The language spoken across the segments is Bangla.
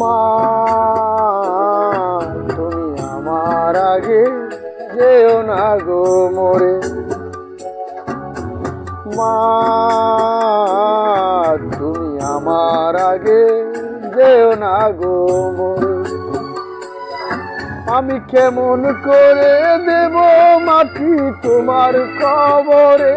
মা তুমি আমার আগে যেও না গো মোরে। মা, তুমি আমার আগে যেও না গো মোরে। আমি কেমন করে দেব মাটি তোমার কবরে?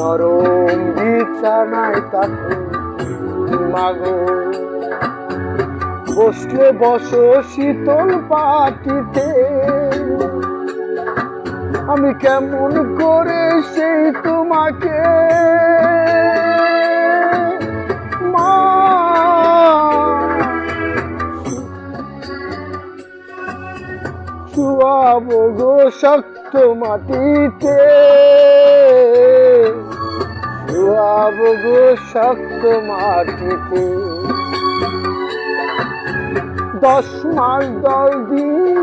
নরম বিছানায় তাকো। মাগো, বসলে বসো শীতল পাটিতে। আমি কেমন করে সেই তোমাকে? মা, শুয়াবো গো শক্ত মাটিতে। শুয়াবো গো শক্ত মাটিতে। দশ মাস দল ধরে